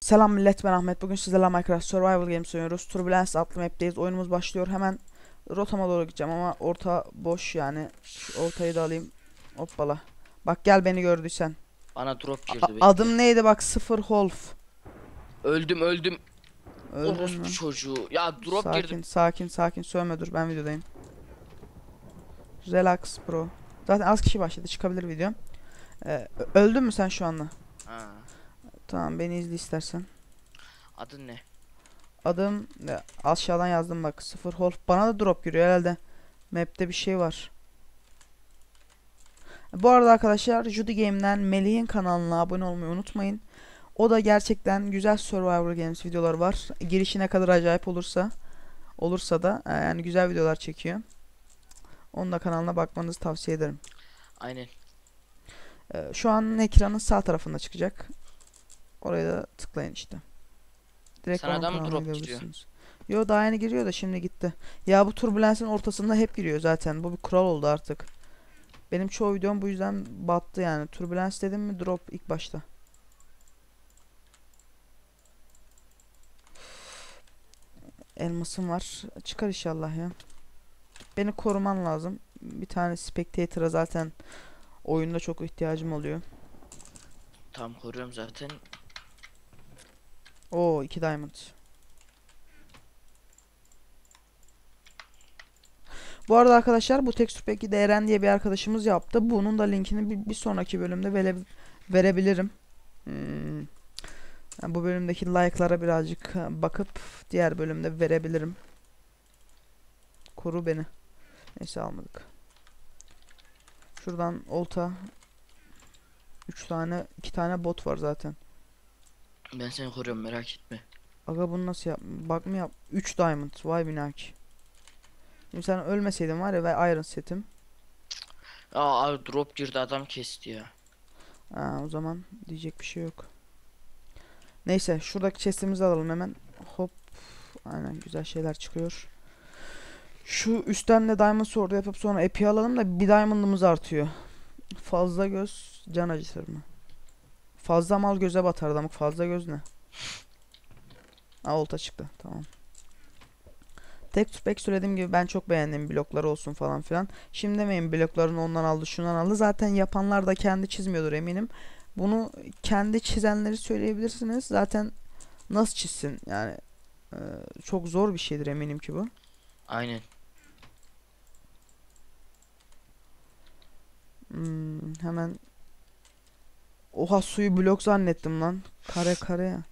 Selam millet ben Ahmet. Bugün sizlerle Minecraft Survival Games oynuyoruz. Turbulence adlı map'teyiz. Oyunumuz başlıyor. Hemen rotama doğru gideceğim ama orta boş yani. Şu ortayı da alayım. Hoppala. Bak gel beni gördüysen. Bana drop A- girdi. bekle. adım neydi bak sıfır Holf. Öldüm öldüm. Öldün mü? Orospu çocuğu. Ya drop sakin girdim. sakin sakin sövme dur ben videodayım. Relax bro. Zaten az kişi başladı çıkabilir video. Ee, öldün mü sen şu anda? Ha. Tamam beni izle istersen. Adın ne? Adım ne? aşağıdan yazdım bak. Sıfır Holf. Bana da drop giriyor herhalde. Map'te bir şey var. Bu arada arkadaşlar Judy Game'den Melih'in kanalına abone olmayı unutmayın. O da gerçekten güzel Survivor Games videolar var. Girişi ne kadar acayip olursa olursa da e, yani güzel videolar çekiyor. Onun da kanalına bakmanızı tavsiye ederim. Aynen. E, Şu an ekranın sağ tarafında çıkacak. Oraya da tıklayın işte. Direkt Sana da mı drop giriyor? Yo daha yeni giriyor da şimdi gitti. Ya bu turbulensin ortasında hep giriyor zaten. Bu bir kural oldu artık. Benim çoğu videom bu yüzden battı yani. Turbulens dedim mi drop ilk başta. Elmasım var. Çıkar inşallah ya. Beni koruman lazım. Bir tane spectator'a zaten oyunda çok ihtiyacım oluyor. Tam koruyorum zaten. Oo iki diamond. Bu arada arkadaşlar bu texture pack'i de Eren diye bir arkadaşımız yaptı. Bunun da linkini bir, bir sonraki bölümde vere, verebilirim. Hmm. Yani bu bölümdeki like'lara birazcık bakıp diğer bölümde verebilirim. Koru beni. Neyse almadık. Şuradan olta 3 tane 2 tane bot var zaten. Ben seni koruyorum merak etme. Aga bunu nasıl yap? Bak mı yap? 3 diamond. Vay binaki. Şimdi sen ölmeseydin var ya ve iron setim. Aa abi drop girdi adam kesti ya. Ha, o zaman diyecek bir şey yok. Neyse şuradaki chestimizi alalım hemen. Hop. Aynen güzel şeyler çıkıyor. Şu üstten de diamond sword yapıp sonra epi alalım da bir diamond'ımız artıyor. Fazla göz can acıtır mı? Fazla mal göze batar adamık. Fazla göz ne? Ha olta çıktı. Tamam. Tek pek söylediğim gibi ben çok beğendim blokları olsun falan filan. Şimdi demeyin bloklarını ondan aldı şundan aldı. Zaten yapanlar da kendi çizmiyordur eminim. Bunu kendi çizenleri söyleyebilirsiniz. Zaten nasıl çizsin yani e, çok zor bir şeydir eminim ki bu. Aynen. Hmm, hemen Oha suyu blok zannettim lan. Kare kare ya.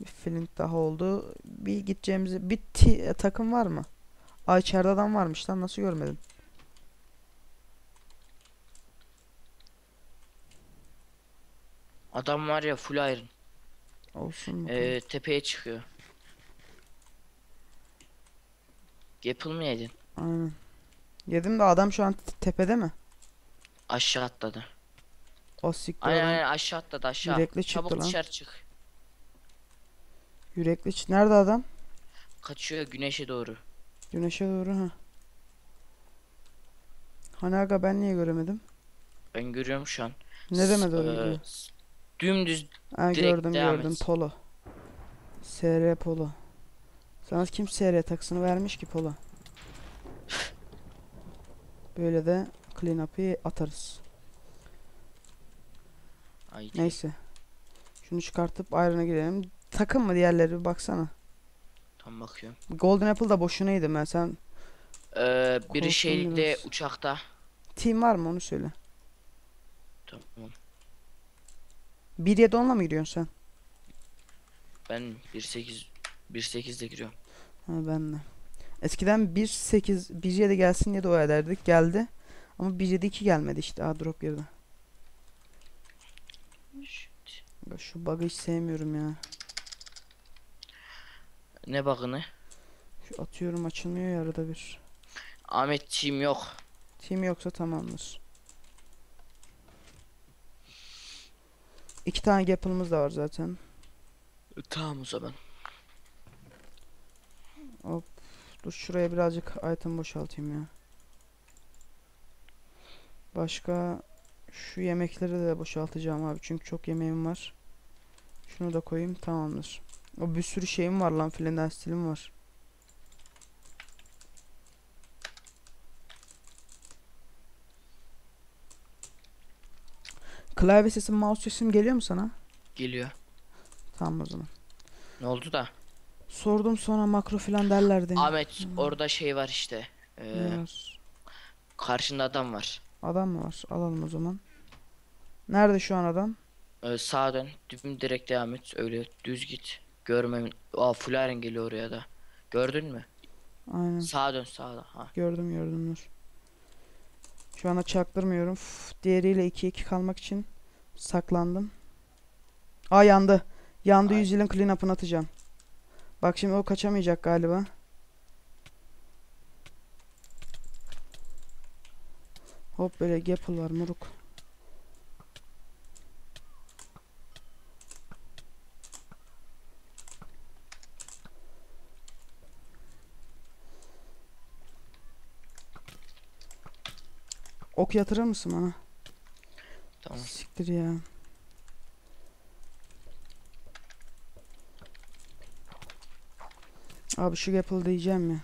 Bir flint daha oldu. Bir gideceğimizi bir takım var mı? Ay içeride adam varmış lan nasıl görmedim? Adam var ya full iron. Olsun. Ee, tepeye çıkıyor. Gapple mı yedin? Aynen. Yedim de adam şu an te- tepede mi? Aşağı atladı. O siktir Aynen aynen aşağı atladı aşağı. Yürekli çıktı Çabuk lan. dışarı çık. Yürekli ç- Nerede adam? Kaçıyor güneşe doğru. Güneşe doğru ha. Hani aga ben niye göremedim? Ben görüyorum şu an. Ne deme S- Dümdüz Ha direkt gördüm devam gördüm et. polo. SR polo. Sana kim SR taksını vermiş ki polo? Böyle de clean up'ı atarız. Ay, Neyse. Şunu çıkartıp iron'a girelim. Takım mı diğerleri bir baksana. Tam bakıyorum. Golden Apple da boşuna yedim ben. Sen Ee, biri şeyde biraz. uçakta. team var mı onu söyle. Tamam. 1.7 onunla mı giriyorsun sen? Ben 1.8 1.8'de giriyorum. Ha ben de. Eskiden 1.8 1.7 gelsin diye dua ederdik. Geldi. Ama 1.7.2 gelmedi işte. Aa drop girdi. Ya Şu bug'ı hiç sevmiyorum ya. Ne bakını? Şu atıyorum açılmıyor ya arada bir. Ahmet team yok. Team yoksa tamamdır. İki tane gap'ımız da var zaten. Tamam o zaman. Hop. Dur şuraya birazcık item boşaltayım ya. Başka şu yemekleri de boşaltacağım abi çünkü çok yemeğim var. Şunu da koyayım tamamdır. O bir sürü şeyim var lan filinden stilim var. Klavye sesim, mouse sesim geliyor mu sana? Geliyor. Tamam o zaman. Ne oldu da? Sordum sonra makro filan derlerdi. Ahmet orada şey var işte. Ee, karşında adam var. Adam mı var? Alalım o zaman. Nerede şu an adam? Ee, sağa dön. Düm direkt devam et. Öyle düz git. Görmem. Aa Fularen geliyor oraya da. Gördün mü? Aynen. Sağa dön sağa. Ha. Gördüm gördüm dur. Şu anda çaktırmıyorum. Uf, diğeriyle 2-2 kalmak için saklandım. Aa yandı. Yandı Ay. 100 yılın clean up'ını atacağım. Bak şimdi o kaçamayacak galiba. Hop böyle gapple var moruk. Ok yatırır mısın bana? Siktir ya. Abi şu Apple diyeceğim ya.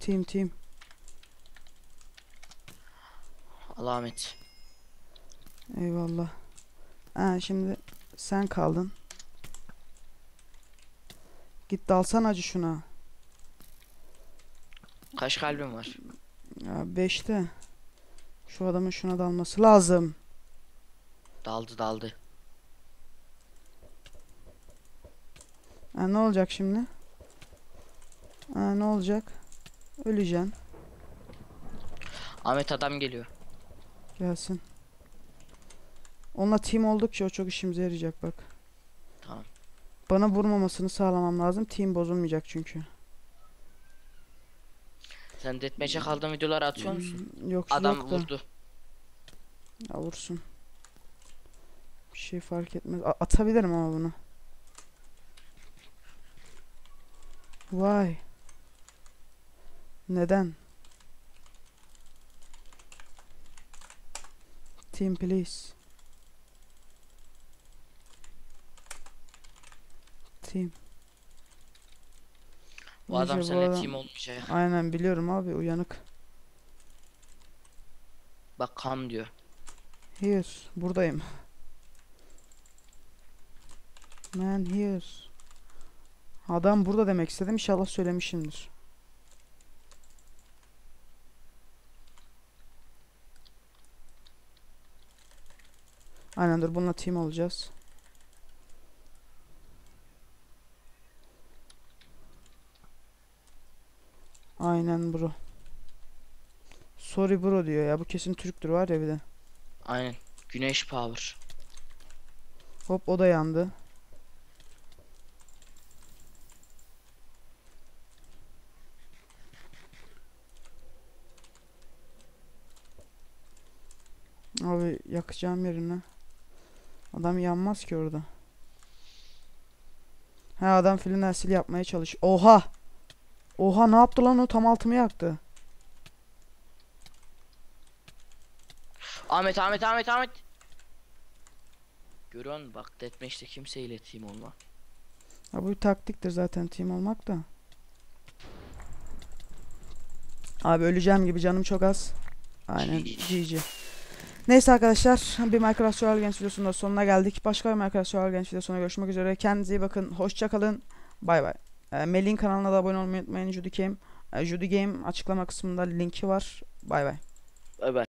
Team team. Al Ahmet. Eyvallah. Ha şimdi sen kaldın. Git dalsan acı şuna. Kaç kalbim var? Ya 5'te. Şu adamın şuna dalması lazım. Daldı daldı. Ha ne olacak şimdi? Ha ne olacak? Öleceksin. Ahmet adam geliyor. Gelsin. Onunla team oldukça o çok işimize yarayacak bak. Tamam. Bana vurmamasını sağlamam lazım. Team bozulmayacak çünkü. Sen deathmatch'e kaldığın videoları atıyor musun? Hmm, Yok Adam yok da. vurdu. Ya vursun. Bir şey fark etmez. A- atabilirim ama bunu. Vay. Neden? Team please. Team. Bu adam Neyse, seninle adam- team olmayacak. Aynen biliyorum abi uyanık. Bak kam diyor. Here, buradayım. Man here. Adam burada demek istedim. İnşallah söylemişimdir. Aynen dur bununla team olacağız. Aynen bro. Sorry bro diyor ya. Bu kesin Türktür var ya bir de. Aynen. Güneş power. Hop o da yandı. Abi yakacağım yerine. Adam yanmaz ki orada. Ha adam filin asil yapmaya çalış. Oha! Oha ne yaptı lan o tam altımı yaktı. Ahmet Ahmet Ahmet Ahmet. Musun bak deathmatch'te kimseyle team olma. Ha bu bir taktiktir zaten team olmak da. Abi öleceğim gibi canım çok az. Aynen GG. Neyse arkadaşlar bir Minecraft Survival Games videosunun sonuna geldik. Başka bir Minecraft Survival Games videosuna görüşmek üzere. Kendinize iyi bakın. Hoşça kalın. Bay bay. Ee, Melih'in kanalına da abone olmayı unutmayın. Judy Game. Ee, Judy Game açıklama kısmında linki var. Bay bay. Bay bay.